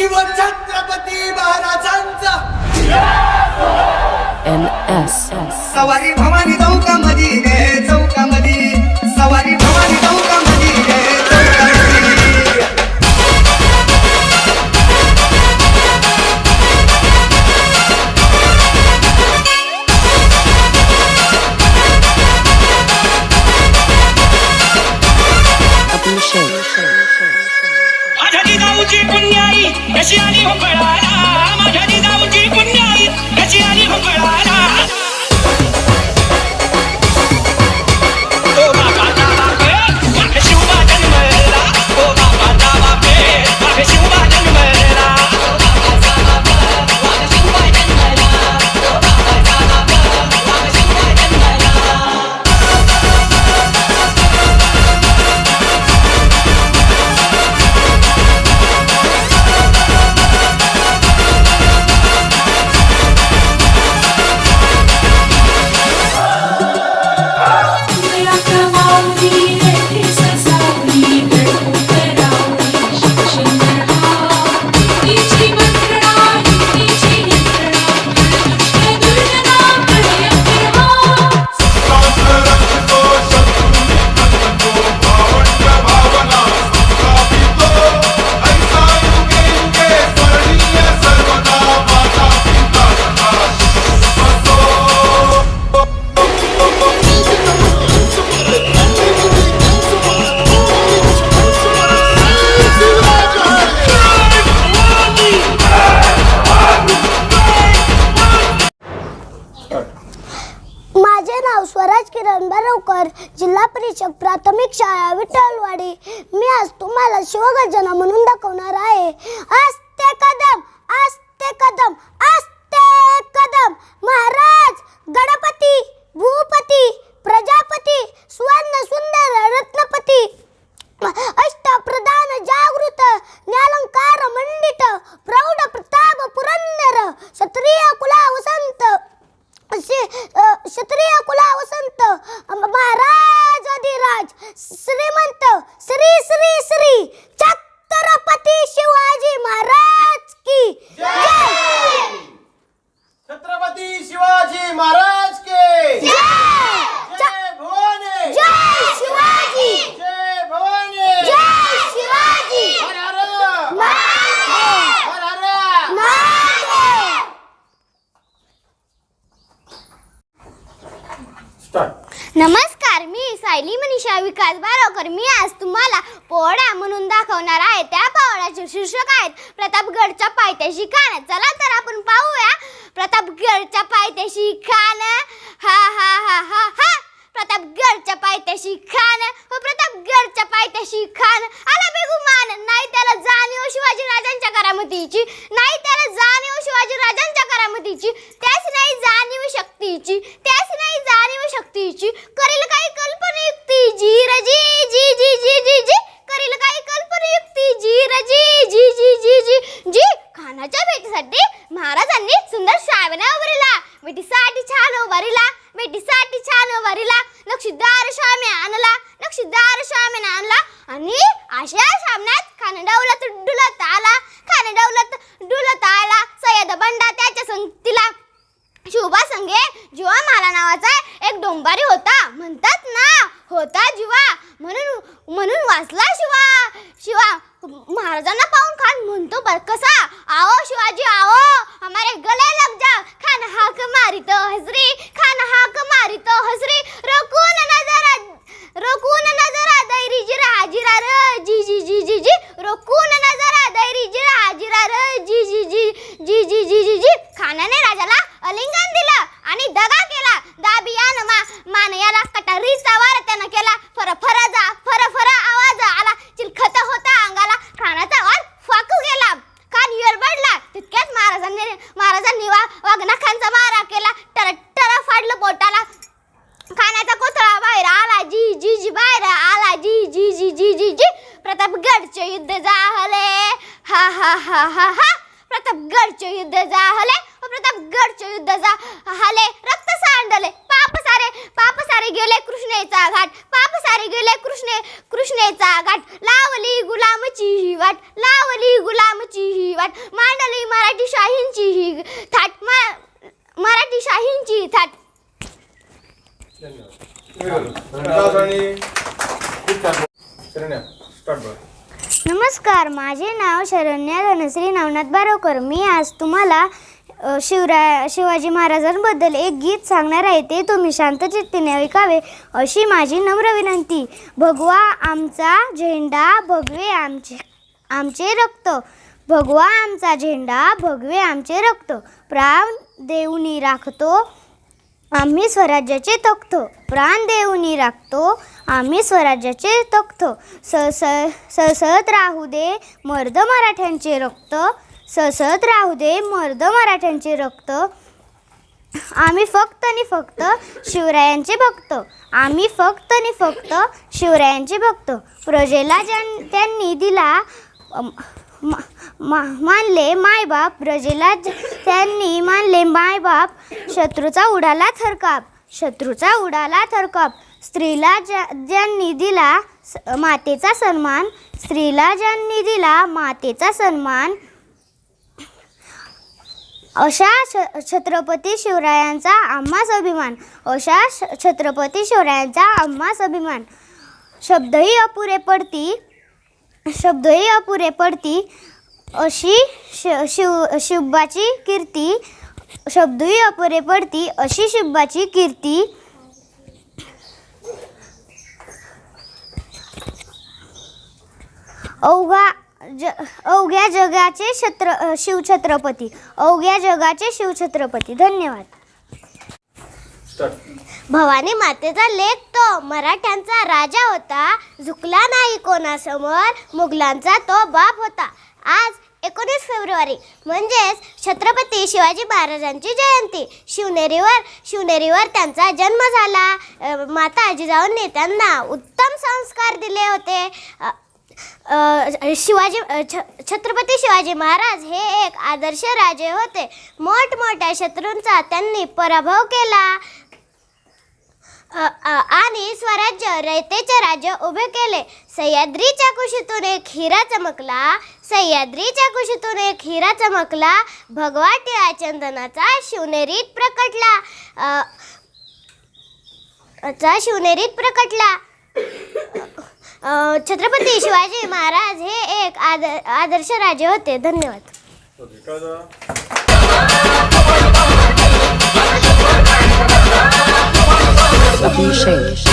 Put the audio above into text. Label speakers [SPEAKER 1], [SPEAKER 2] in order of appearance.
[SPEAKER 1] शिवछत्रपती महाराजांचा.
[SPEAKER 2] सवारी भवानी चौकामधी
[SPEAKER 3] शिक्षक प्राथमिक शाळा विठ्ठलवाडी. मी आज तुम्हाला शिवगर्जना म्हणून दाखवणार आहे. आज ते कदम आस्ते कदम आस्ते कदम महाराज गणपती भूपती प्रजापती सुवर्ण सुंदर रत्नपती अष्टप्रधान जागृत न्यालंकार मंडित प्रौढ प्रताप पुरंदर क्षत्रिय कुला वसंत असे अ, क्षत्रिय कुला वसंत अ, महाराज अधिराज श्रीमंत श्री श्री श्री छत्रपती शिवाजी महाराज की जय
[SPEAKER 1] छत्रपती शिवाजी महाराज के
[SPEAKER 3] जय
[SPEAKER 1] जय भवानी
[SPEAKER 3] जय शिवाजी
[SPEAKER 1] जय भवानी
[SPEAKER 3] जय शिवाजी
[SPEAKER 1] हर हर
[SPEAKER 3] महादेव
[SPEAKER 1] हर हर
[SPEAKER 3] महादेव नमस्कार मी सायली मनीषा विकास बारावकर मी आज तुम्हाला पोहड्या म्हणून दाखवणार आहे. त्या पोहड्याचे शीर्षक आहेत प्रतापगडच्या पायथ्याशी खाण चला तर आपण पाहूया प्रतापगडच्या पायथ्याशी खान हा हा हा हा हा. प्रतापगडच्या पायथ्याशी खान हो प्रतापगडच्या पायथ्याशी खाण आला बेगुमान नाही त्याला जाणीव शिवाजी राजांच्या करामतीची. नाही त्याला जाणीव शिवाजी राजांच्या करामतीची. त्याच नाही जाणीव शक्तीची. त्याच नाही जाणीव शक्तीची करेल काही कल्पनायुक्ती जी रजी जी जी जी जी जी करेल काही कल्पनायुक्ती जी रजी जी जी जी जी जी खानाच्या भेटीसाठी महाराजांनी सुंदर शावण्या उभारिला भेटीसाठी छान उभारिला भेटीसाठी छान उभारिला नक्षीदार शाम्या आणला नक्षीदार शाम्याने आणला आणि अशा सामन्यात खानडवलत डुलत आला खानडवलत डुलत आला सय्यद बंडा त्याच्या संगतीला शुभा संगे जीवा माला नावाचा एक डोंबारी होता. म्हणतात ना होता जीवा. म्हणून म्हणून वाचला शिवा. शिवा महाराजांना पाहून खान म्हणतो बर कसा? आओ शिवाजी आओ हमारे गले लग जा. खान हाक मारितो हसरी खान हाक मारितो हसरी मान याला कटारीचा वार त्यानं केला. फर फराजा जा फर फर आवाज आला. चिलखत होता अंगाला. खानाचा वार फाकू गेला. कान येरबडला. तितक्याच महाराजांनी महाराजांनी वा वाघनाखांचा मारा केला. टर टर फाडलं पोटाला. खाण्याचा कोथळा बाहेर आला. जी जी जी बाहेर आला. जी जी जी जी जी जी. प्रतापगडचे युद्ध झाले. हा हा हा हा हा. प्रतापगडचे युद्ध झाले. प्रतापगडचे युद्ध झाले. रक्त सांडले. पाप
[SPEAKER 4] पाप सारे गेले कृष्णेचा घाट. पाप सारे गेले कृष्णे कृष्णेचा घाट. लावली गुलामची ही वाट लावली गुलामची ही वाट. मांडली मराठी शाहींची ही थाट. मा- मराठी शाहींची थाट. नमस्कार माझे नाव शरण्या धनश्री नवनाथ बारोकर. मी आज तुम्हाला शिवराय शिवाजी महाराजांबद्दल एक गीत सांगणार आहे ते तुम्ही शांत चित्तीने ऐकावे अशी माझी नम्र विनंती. भगवा आमचा झेंडा भगवे आमचे आमचे रक्त. भगवा आमचा झेंडा भगवे आमचे रक्त. प्राण देऊनी राखतो आम्ही स्वराज्याचे तख्त. प्राण देऊनी राखतो आम्ही स्वराज्याचे तख्त. स ससत राहू दे मर्द मराठ्यांचे रक्त. ससत राहू दे मर्द मराठ्यांचे रक्त. आम्ही फक्त आणि फक्त शिवरायांचे भक्त. आम्ही फक्त आणि फक्त शिवरायांचे भक्त. प्रजेला ज्यां त्यांनी दिला मा- मा- मानले मायबाप. प्रजेला ज- त्यांनी मानले मायबाप. शत्रूचा उडाला थरकाप शत्रूचा उडाला थरकाप स्त्रीला ज्या ज्यांनी दिला स- मातेचा सन्मान. स्त्रीला ज्यांनी दिला मातेचा सन्मान. अशा छ छत्रपती शिवरायांचा आम्हास अभिमान. अशा श- छत्रपती शिवरायांचा आम्हास अभिमान. शब्दही अपुरे पडती. शब्दही अपुरे पडती. अशी श शिव शिवबाची कीर्ती. शब्दही अपुरे पडती. अशी शिवबाची कीर्ती. अवघा ज अवघ्या जगाचे छत्र शिवछत्रपती. अवघ्या जगाचे शिवछत्रपती. धन्यवाद. भवानी मातेचा लेख तो. मराठ्यांचा राजा होता. झुकला नाही कोणासमोर. मुघलांचा तो बाप होता. आज एकोणीस फेब्रुवारी. म्हणजेच छत्रपती शिवाजी महाराजांची जयंती. शिवनेरीवर शिवनेरीवर त्यांचा जन्म झाला. माता जिजाऊंनी त्यांना उत्तम संस्कार दिले होते. शिवाजी छ छत्रपती शिवाजी महाराज हे एक आदर्श राजे होते. मोठमोठ्या शत्रूंचा त्यांनी पराभव केला. आणि स्वराज्य रयतेचे राज्य उभे केले. सह्याद्रीच्या कुशीतून एक हिरा चमकला. सह्याद्रीच्या कुशीतून एक हिरा चमकला. भगवा टिळा चंदनाचा शिवनेरीत प्रकटला. चा शिवनेरीत प्रकटला. छत्रपती शिवाजी महाराज हे एक आद आदर्श राजे होते. धन्यवाद.
[SPEAKER 1] ओके